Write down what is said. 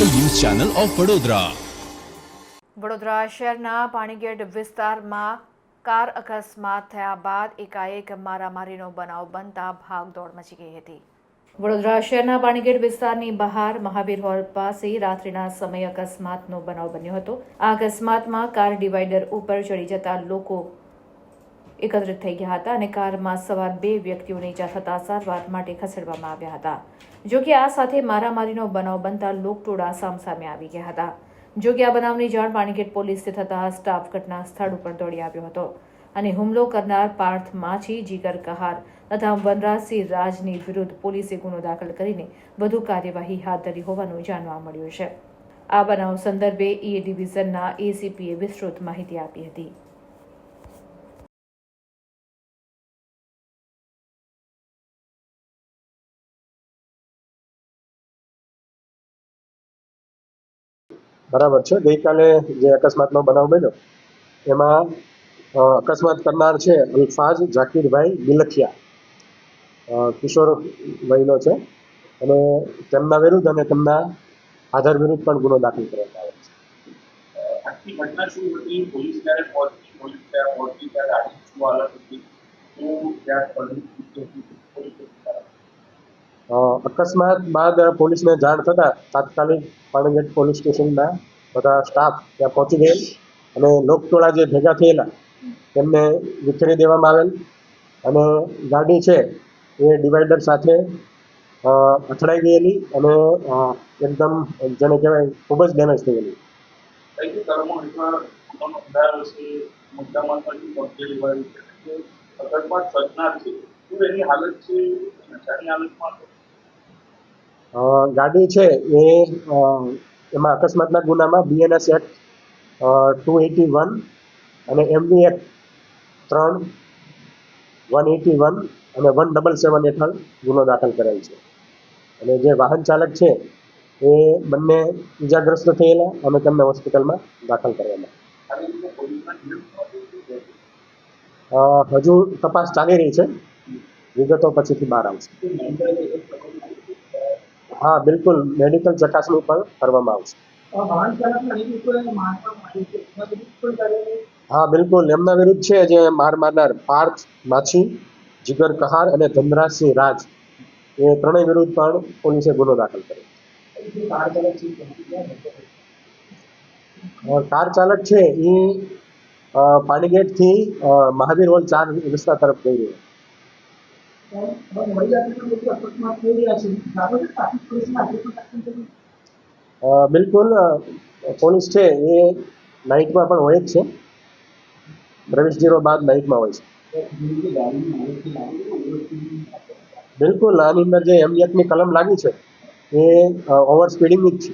Channel of Vadodara. Vadodara શહેરના પાણીગેટ વિસ્તારમાં કાર અકસ્માત થયા બાદ એકાએક મારામારીનો બનાવ બનતા ભાગદોડ મચી ગઈ હતી. વડોદરા શહેરના પાણીગેટ વિસ્તારની બહાર મહાવીર હોલ પાસે રાત્રિના સમયે અકસ્માતનો બનાવ બન્યો હતો. આ અકસ્માતમાં કાર ડિવાઈડર ઉપર ચડી જતા લોકો એકત્રિત થઈ ગયા હતા અને કારમાં સવાર બે વ્યક્તિઓને ઈજા થતા સારવાર માટે ખસેડવામાં આવ્યા હતા. જો કે આ સાથે મારામારીનો બનાવ બનતા લોકટોળા સામસામે આવી ગયા હતા. જો કે આ બનાવની જાણ પાણીગેટ પોલીસને થતાં સ્ટાફ ઘટના સ્થળ ઉપર દોડી આવ્યો હતો અને હુમલો કરનાર પાર્થ માછી, જીગર કહાર તથા વનરાજસિંહ રાજની વિરુદ્ધ પોલીસે ગુનો દાખલ કરીને વધુ કાર્યવાહી હાથ ધરી હોવાનું જાણવા મળ્યું છે. આ બનાવ સંદર્ભે ઈ ડિવિઝનના એસીપીએ વિસ્તૃત માહિતી આપી હતી. બરાબર છે. ગઈકાલે જે અકસ્માતનો બનાવ બન્યો, એમાં અકસ્માત કરનાર છે અલ્ફાજ ઝાકીરભાઈ બિલખિયા. કિશોર વયનો છે. અને તેમના વિરુદ્ધ અને તેમના આધાર વિરુદ્ધ પણ ગુનો દાખલ કરવામાં આવ્યો છે. આખી ઘટના શું હતી? પોલીસ ત્યારે પહોંચી? પોલીસ ત્યારે પહોંચી? ત્યારે ગાડી શું હાલત હતી? શું ત્યાં પરિસ્થિતિ હતી પોલીસે શું કર્યું? અ, અકસ્માત બાદ પોલીસને જાણ થતાં તાત્કાલિક પાણીગઢ પોલીસ સ્ટેશનના બધા સ્ટાફ ત્યાં પહોંચી ગયેલ અને લોકટોળા જે ભેગા થયેલા તેમને વિખેરી દેવામાં આવેલ અને ગાડી છે એ ડિવાઈડર સાથે અથડાઈ ગયેલી અને એકદમ જેને કહેવાય ખૂબ જ ડેમેજ થયેલી અકસ્માત સર્જનાર છે. એની હાલત છે? ગાડી છે એ એમાં અકસ્માતના ગુનામાં BNS act two eighty one અને એમવી એક્ટ ત્રણ વન એટી વન અને વન ડબલ સેવન હેઠળ ગુનો દાખલ કરેલ છે. અને જે વાહન ચાલક છે એ બંને ઇજાગ્રસ્ત થયેલા અને તેમને હોસ્પિટલમાં દાખલ? અ, હજુ તપાસ ચાલી રહી છે. વિગતો પછીથી બહાર આવશે શું mental health પ્રકોપની છે? હા બિલકુલ. મેડિકલ ચકાસણી પણ કરવામાં આવશે. હા બિલકુલ. એમના વિરુદ્ધ છે જે માર મારનાર પાર્થ માછી જીગર કહાર અને ધનરાજસિંહ રાજ. એ ત્રણેય વિરુદ્ધ પણ પોલીસે ગુનો દાખલ કર્યો. કાર ચાલક છે એ પાણીગેટથી મહાવીર હોલ ચાર રસ્તા તરફ ગઈ રહ્યો બિલકુલ પોલીસ છે એ નાઇટમાં પણ હોય જ છે. પ્રવેશ જીરો બાદ નાઇટમાં હોય છે. બિલકુલ, આની અંદર જે એમએફની કલમ લાગી છે એ ઓવર સ્પીડિંગની જ છે.